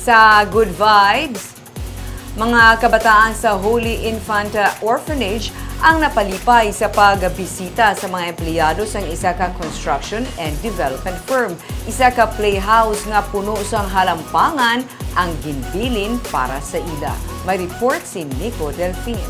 Sa Good Vibes, mga kabataan sa Holy Infant Orphanage ang napalipay sa pagbisita sa mga empleyado sa isa ka construction and development firm. Isa ka playhouse nga puno sang halampangan ang ginbilin para sa ila. May report si Nico Delfin.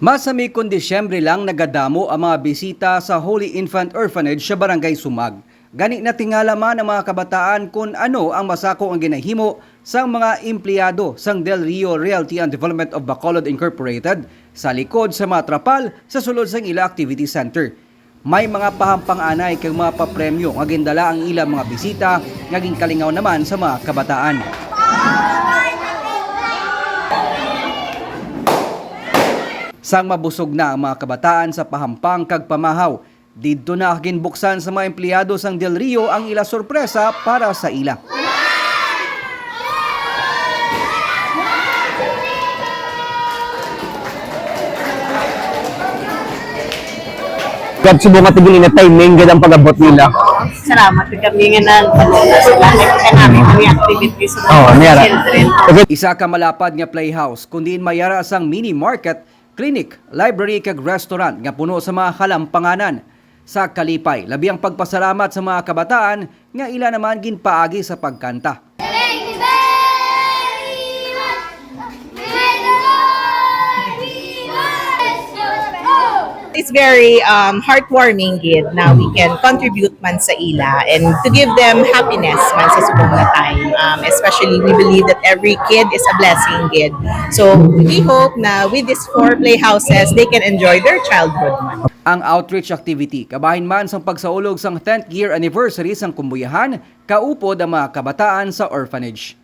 Masami kung Disyembre lang nagadamo ang mga bisita sa Holy Infant Orphanage sa Barangay Sumag. Gani na tingala man ang mga kabataan kung ano ang masako ang ginahimo sa mga empleyado sang Del Rio Realty and Development of Bacolod Incorporated sa likod sa mga trapal sa sulod sang ila activity center. May mga pahampang anay kag mga papremyo nga gindala ang ilang mga bisita nga kalingaw naman sa mga kabataan. Sang mabusog na ang mga kabataan sa pahampang kag pamahaw, didto na ginbuksan sa mga empleyado sang Del Rio ang ila sorpresa para sa ila. Gab subo nga tigil na timing gid ang pag-abot nila. Salamat kami nga nang sila namin kami activities sa Oh, mga. Okay. Isa ka malapad nga playhouse kundi mayara sang mini market, clinic, library kag restaurant nga puno sa mga kalampanganan. Sa Kalipay, labi ang pagpasalamat sa mga kabataan nga ila naman ginpaagi sa pagkanta. It's very um, heartwarming gid na we can contribute man sa ila and to give them happiness man sa subong na time. Um, especially we believe that every kid is a blessing gid. So we hope na with these four playhouses they can enjoy their childhood man. Ang outreach activity kabahin man sang pagsaulog sang 10th year anniversary sang kumbuyahan, kaupod ang mga kabataan sa orphanage.